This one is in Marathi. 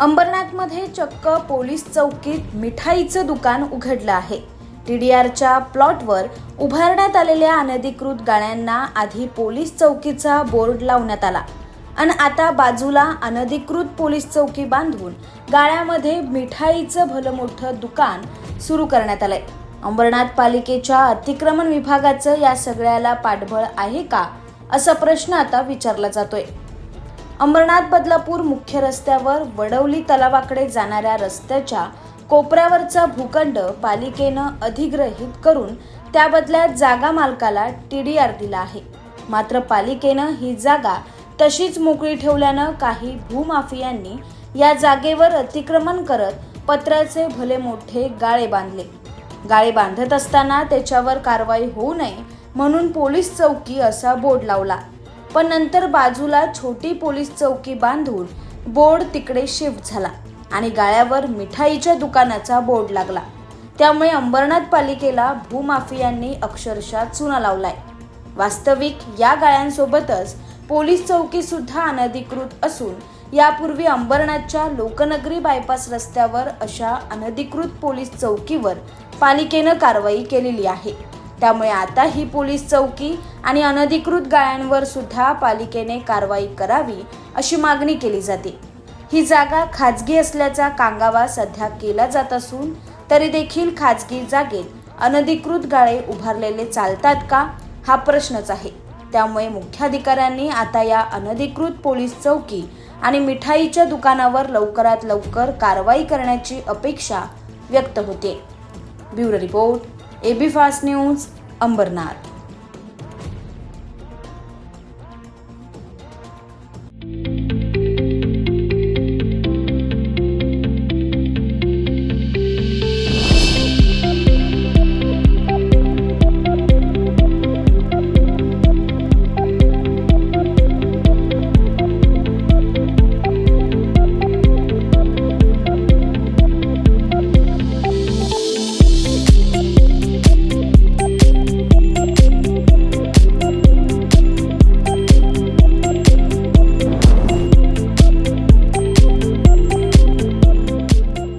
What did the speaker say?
अंबरनाथमध्ये चक्क पोलीस चौकीत मिठाईचं दुकान उघडलं आहे. टी डी आरच्या प्लॉटवर उभारण्यात आलेल्या अनधिकृत गाळ्यांना आधी पोलीस चौकीचा बोर्ड लावण्यात आला. आणि आता बाजूला अनधिकृत पोलीस चौकी बांधून गाळ्यामध्ये मिठाईचं भलं मोठं दुकान सुरू करण्यात आलंय. अंबरनाथ पालिकेच्या अतिक्रमण विभागाचं या सगळ्याला पाठबळ आहे का? असा प्रश्न आता विचारला जातोय. अंबरनाथ बदलापूर मुख्य रस्त्यावर वडवली तलावाकडे जाणाऱ्या रस्त्याच्या कोपऱ्यावरचा भूखंड पालिकेनं अधिग्रहित करून त्या बदल्यात जागा मालकाला टी डी आर दिला आहे. मात्र पालिकेनं ही जागा तशीच मोकळी ठेवल्यानं काही भूमाफियांनी या जागेवर अतिक्रमण करत पत्र्याचे भले मोठे गाळे बांधले. गाळे बांधत असताना त्याच्यावर कारवाई होऊ नये म्हणून पोलीस चौकी असा बोर्ड लावला. पण नंतर बाजूला छोटी पोलीस चौकी बांधून बोर्ड तिकडे शिफ्ट झाला आणि गाळ्यावर मिठाईच्या दुकानाचा बोर्ड लागला. त्यामुळे अंबरनाथ पालिकेला भूमाफियांनी अक्षरशः चुना लावलाय. वास्तविक या गाळ्यांसोबतच पोलीस चौकी सुद्धा अनधिकृत असून यापूर्वी अंबरनाथच्या लोकनगरी बायपास रस्त्यावर अशा अनधिकृत पोलीस चौकीवर पालिकेनं कारवाई केलेली आहे. त्यामुळे आता ही पोलीस चौकी आणि अनधिकृत गाळ्यांवर सुद्धा पालिकेने कारवाई करावी अशी मागणी केली जाते. ही जागा खाजगी असल्याचा कांगावा सध्या केला जात असून तरी देखील खाजगी जागेत अनधिकृत गाळे उभारलेले चालतात का हा प्रश्नच आहे. त्यामुळे मुख्याधिकाऱ्यांनी आता या अनधिकृत पोलीस चौकी आणि मिठाईच्या दुकानावर लवकरात लवकर कारवाई करण्याची अपेक्षा व्यक्त होते. Bureau report AB fast news Ambernath.